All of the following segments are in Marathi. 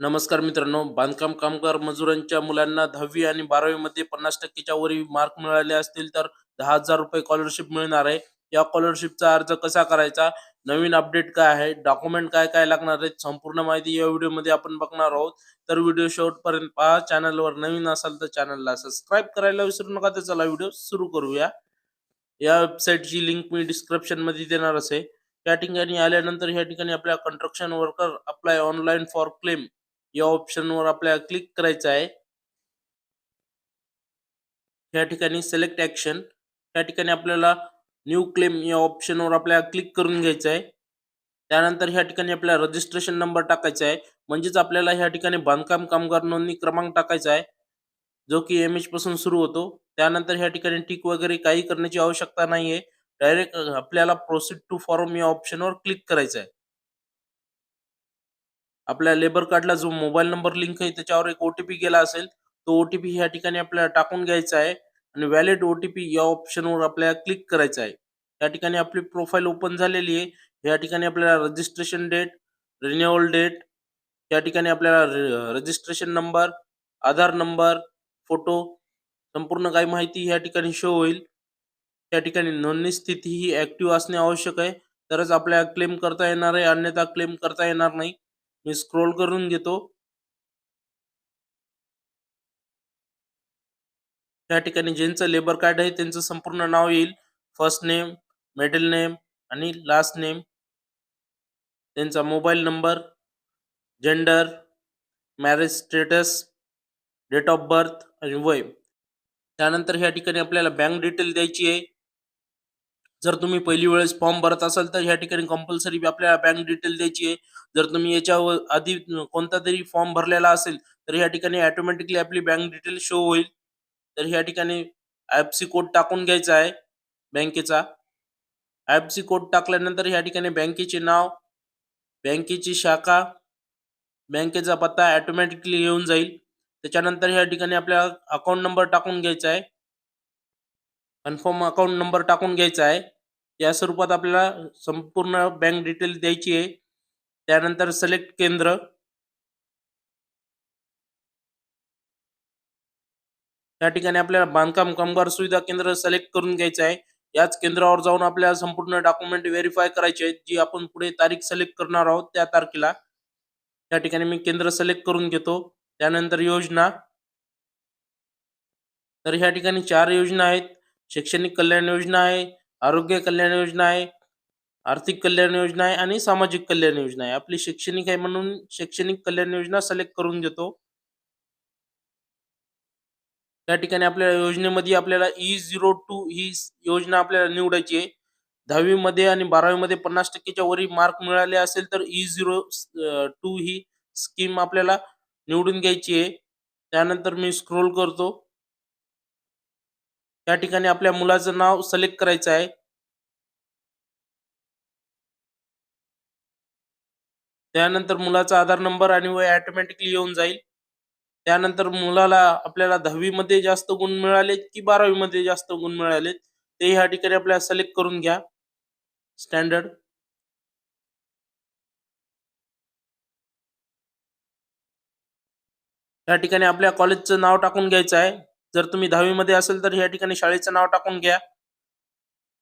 नमस्कार मित्रांनो बांधकाम कामगार मजुरांच्या मुलांना दहावी आणि बारावी मध्ये पन्नास टक्केच्या वरील मार्क मिळाले असतील तर दहा हजार रुपये स्कॉलरशिप मिळणार आहे. या स्कॉलरशिपचा अर्ज कसा करायचा? नवीन अपडेट काय आहे? डॉक्युमेंट काय काय लागणार आहेत? संपूर्ण माहिती या व्हिडिओमध्ये आपण बघणार आहोत. तर व्हिडिओ शेवटपर्यंत पहा. चॅनलवर नवीन असाल तर चॅनलला सबस्क्राईब करायला विसरू नका. तर चला व्हिडिओ सुरू करूया. या वेबसाईटची लिंक मी डिस्क्रिप्शनमध्ये देणार असे. या ठिकाणी आल्यानंतर या ठिकाणी आपल्या construction worker apply online for claim या ऑप्शनवर आपल्याला क्लिक करायचं आहे. या ठिकाणी सिलेक्ट ऍक्शन या ठिकाणी आपल्याला न्यू क्लेम या ऑप्शनवर आपल्याला क्लिक करून घ्यायचं आहे. त्यानंतर ह्या ठिकाणी आपल्याला रजिस्ट्रेशन नंबर टाकायचा आहे. म्हणजेच आपल्याला ह्या ठिकाणी बांधकाम कामगार नोंदणी क्रमांक टाकायचा आहे. जो की एम एच पासून सुरू होतो. त्यानंतर ह्या ठिकाणी टिक वगैरे काही करण्याची आवश्यकता नाहीये. डायरेक्ट आपल्याला प्रोसीड टू फॉर्म या ऑप्शनवर क्लिक करायचं आहे. आपल्या लेबर कार्डला जो मोबाईल नंबर लिंक आहे त्याच्यावर एक ओटीपी गेला असेल तो ओटीपी ह्या ठिकाणी आपल्याला टाकून घ्यायचा आहे आणि व्हॅलिड ओटीपी या ऑप्शनवर आपल्याला क्लिक करायचं आहे. या ठिकाणी आपली प्रोफाईल ओपन झालेली आहे. या ठिकाणी आपल्याला रजिस्ट्रेशन डेट रिन्युअल डेट या ठिकाणी आपल्याला registration number Aadhaar number photo संपूर्ण काही माहिती या ठिकाणी शो होईल. त्या ठिकाणी नोंदणी स्थिती ही ऍक्टिव्ह असणे आवश्यक आहे. तरच आपल्याला क्लेम करता येणार आहे अन्यथा क्लेम करता येणार नाही. मी स्क्रोल करून घेतो. त्या ठिकाणी ज्यांचं लेबर कार्ड आहे त्यांचं संपूर्ण नाव येईल. फर्स्ट नेम मिडल नेम आणि लास्ट नेम त्यांचा mobile number gender marriage status date of birth आणि वय. त्यानंतर ह्या ठिकाणी आपल्याला बँक डिटेल द्यायची आहे. जर तुम्ही पहिली वेळेस फॉर्म भरत असाल तर ह्या ठिकाणी कंपल्सरी आपल्याला बँक डिटेल द्यायची आहे. जर तुम्ही याच्यावर आधी कोणता तरी फॉर्म भरलेला असेल तर ह्या ठिकाणी ऑटोमॅटिकली आपली बँक डिटेल शो होईल. तर ह्या ठिकाणी सी कोड टाकून घ्यायचा आहे बँकेचा. सी कोड टाकल्यानंतर ह्या ठिकाणी बँकेचे नाव बँकेची शाखा बँकेचा पत्ता ऑटोमॅटिकली येऊन जाईल. त्याच्यानंतर ह्या ठिकाणी आपल्याला अकाउंट नंबर टाकून घ्यायचा आहे. कन्फर्म अकाउंट नंबर टाकून घ्यायचा आहे. या स्वरूपात आपल्याला संपूर्ण बँक डिटेल द्यायची आहे. त्यानंतर सिलेक्ट केंद्र. या ठिकाणी आपल्याला बांधकाम कामगार सुविधा केंद्र सिलेक्ट करून घ्यायचं आहे. याच केंद्रावर जाऊन आपल्याला संपूर्ण डॉक्युमेंट व्हेरीफाय करायचे आहेत जी आपण पुढे तारीख सिलेक्ट करणार आहोत त्या तारखेला. त्या ठिकाणी मी केंद्र सिलेक्ट करून घेतो. त्यानंतर योजना. तर ह्या ठिकाणी चार योजना आहेत. शैक्षणिक कल्याण योजना आहे आरोग्य कल्याण योजना आहे आर्थिक कल्याण योजना आहे आणि सामाजिक कल्याण योजना आहे. आपली शैक्षणिक आहे म्हणून शैक्षणिक कल्याण योजना सिलेक्ट करून घेतो त्या ठिकाणी आपल्या योजनेमध्ये आपल्याला ई झिरो टू ही योजना आपल्याला निवडायची आहे. दहावी मध्ये आणि बारावी मध्ये पन्नास टक्केच्या वरी मार्क मिळाले असेल तर ई झिरो टू ही स्कीम आपल्याला निवडून घ्यायची आहे. त्यानंतर मी स्क्रोल करतो. त्या ठिकाणी आपल्या मुलाचं नाव सिलेक्ट करायचं आहे. त्यानंतर मुलाचा आधार नंबर आणि वय ऑटोमॅटिकली येऊन जाईल. त्यानंतर मुलाला आपल्याला दहावी मध्ये जास्त गुण मिळाले की बारावी मध्ये जास्त गुण मिळाले ते ह्या ठिकाणी आपल्याला सिलेक्ट करून घ्या. स्टँडर्ड या ठिकाणी आपल्या कॉलेजचं नाव टाकून घ्यायचं आहे. जर तुम्ही दहावी मध्ये असेल तर या ठिकाणी शाळेचं नाव टाकून घ्या.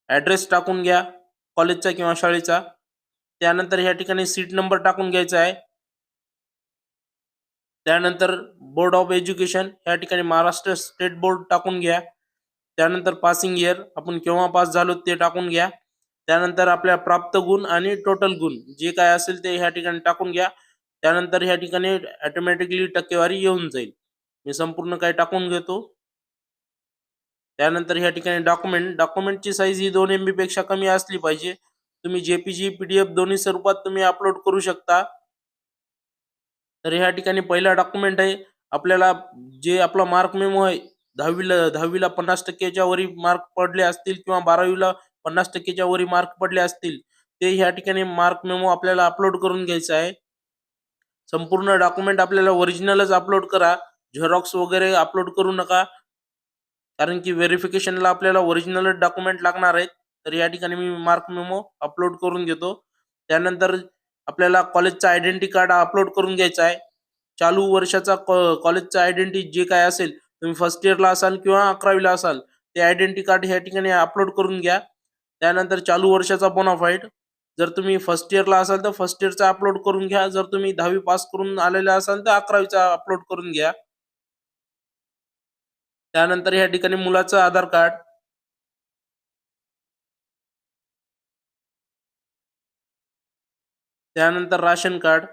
ऍड्रेस टाकून घ्या कॉलेजचा किंवा शाळेचा. त्यानंतर या ठिकाणी सीट नंबर टाकून घ्यायचा आहे. त्यानंतर बोर्ड ऑफ एज्युकेशन या ठिकाणी महाराष्ट्र स्टेट बोर्ड टाकून घ्या. त्यानंतर पासिंग इयर आपण केव्हा पास झालो ते टाकून घ्या. त्यानंतर आपल्या प्राप्त गुण आणि टोटल गुण जे काय असेल ते ह्या ठिकाणी टाकून घ्या. त्यानंतर ह्या ठिकाणी ऑटोमॅटिकली टक्केवारी येऊन जाईल. मी संपूर्ण काही टाकून घेतो. त्यानंतर ह्या ठिकाणी डॉक्युमेंट डॉक्युमेंटची साईज ही दोन एमपेक्षा कमी असली पाहिजे. तुम्ही जेपीजी पीडीएफ दोन्ही स्वरूपात तुम्ही अपलोड करू शकता. तर ह्या ठिकाणी पहिला डॉक्युमेंट आहे. आपल्याला जे आपला मार्क मेमो आहे दहावीला दहावीला पन्नास टक्क्याच्या वरी मार्क पडले असतील किंवा बारावीला पन्नास टक्क्याच्या वरी मार्क पडले असतील ते ह्या ठिकाणी मार्क मेमो आपल्याला अपलोड करून घ्यायचा आहे. संपूर्ण डॉक्युमेंट आपल्याला ओरिजिनलच अपलोड करा. झेरॉक्स वगैरे अपलोड करू नका. कारण की व्हेरिफिकेशनला आपल्याला ओरिजिनलच डॉक्युमेंट लागणार आहेत. तर या ठिकाणी मी मार्क मेमो अपलोड करून घेतो. त्यानंतर आपल्याला कॉलेजचा आयडेंटिटी कार्ड अपलोड करून घ्यायचा आहे. चालू वर्षाचा कॉलेजचा आयडेंटिटी जे काय असेल तुम्ही फर्स्ट इयरला असाल किंवा अकरावीला असाल ते आयडेंटिटी कार्ड ह्या ठिकाणी अपलोड करून घ्या. त्यानंतर चालू वर्षाचा बोनाफाईट जर तुम्ही फर्स्ट इयरला असाल तर फर्स्ट इयरचा अपलोड करून घ्या. जर तुम्ही दहावी पास करून आलेले असाल तर अकरावीचा अपलोड करून घ्या. त्यानंतर या ठिकाणी मुलाचं आधार कार्ड. त्यानंतर राशन कार्ड.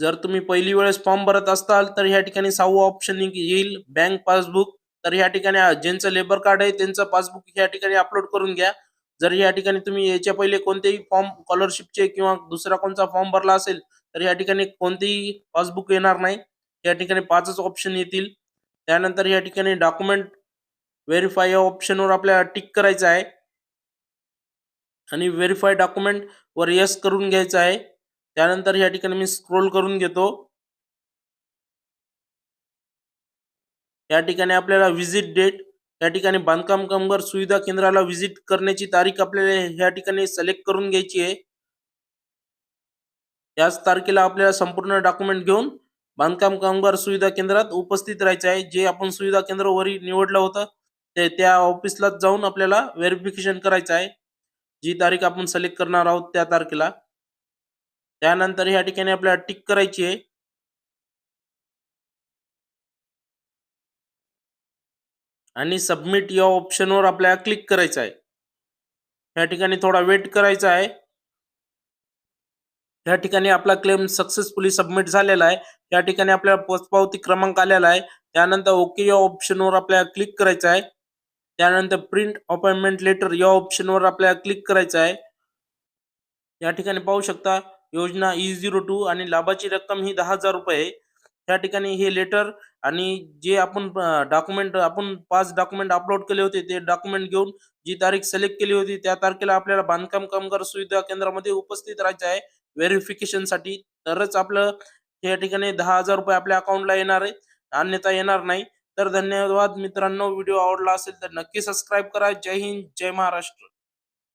जर तुम्ही पहिली वेळेस फॉर्म भरत असाल तर ह्या ठिकाणी सहावं ऑप्शन येईल. Bank passbook. तर ह्या ठिकाणी ज्यांचं लेबर कार्ड आहे त्यांचं पासबुक ह्या ठिकाणी अपलोड करून घ्या. जर या ठिकाणी तुम्ही याच्या पहिले कोणतेही फॉर्म स्कॉलरशिपचे किंवा दुसरा कोणता फॉर्म भरला असेल तर या ठिकाणी कोणतेही पासबुक येणार नाही. या ठिकाणी पाचच ऑप्शन येतील. त्यानंतर या ठिकाणी डॉक्युमेंट व्हेरीफाय या ऑप्शनवर आपल्याला टिक करायचं आहे. आणि व्हेरीफाय डॉक्युमेंट वर यस करून घ्यायचं आहे. त्यानंतर या ठिकाणी मी स्क्रोल करून घेतो. या ठिकाणी आपल्याला व्हिजिट डेट या ठिकाणी बांधकाम कामगार सुविधा केंद्राला व्हिजिट करण्याची तारीख आपल्याला या ठिकाणी सिलेक्ट करून घ्यायची आहे. याच तारखेला आपल्याला संपूर्ण डॉक्युमेंट घेऊन बांधकाम कामगार सुविधा केंद्रात उपस्थित राहायचं आहे. जे आपण सुविधा केंद्रावरी निवडलं होतं ते त्या ऑफिसला जाऊन आपल्याला व्हेरिफिकेशन करायचं आहे. जी तारीख आपण सिलेक्ट करणार आहोत त्या तारखेला. त्यानंतर ह्या ठिकाणी आपल्याला टिक करायची आहे. आणि सबमिट या ऑप्शनवर आपल्याला क्लिक करायचं आहे. या ठिकाणी थोडा वेट करायचा आहे. या ठिकाणी आपला क्लेम सक्सेसफुली सबमिट झालेला आहे. या ठिकाणी आपल्याला पोचपावती क्रमांक आलेला आहे. त्यानंतर ओके या ऑप्शनवर आपल्याला क्लिक करायचं आहे. त्यानंतर प्रिंट अपॉइंटमेंट लेटर या ऑप्शनवर आपल्याला क्लिक करायचं आहे. या ठिकाणी पाहू शकता योजना ई झिरो टू आणि लाभाची रक्कम ही दहा हजार रुपये या त्या ठिकाणी हे लेटर आणि जे आपण डॉक्युमेंट आपण पाच डॉक्युमेंट अपलोड केले होते ते डॉक्युमेंट घेऊन जी तारीख सिलेक्ट केली होती त्या तारखेला आपल्याला बांधकाम कामगार सुविधा केंद्रामध्ये उपस्थित राहायचं आहे. व्हेरिफिकेशनसाठी. तरच आपलं या ठिकाणी दहा हजार रुपये आपल्या अकाउंटला येणार आहे. अन्यथा येणार नाही. तर धन्यवाद मित्रांनो. व्हिडिओ आवडला असेल तर नक्की सबस्क्राईब करा. जय हिंद. जय महाराष्ट्र.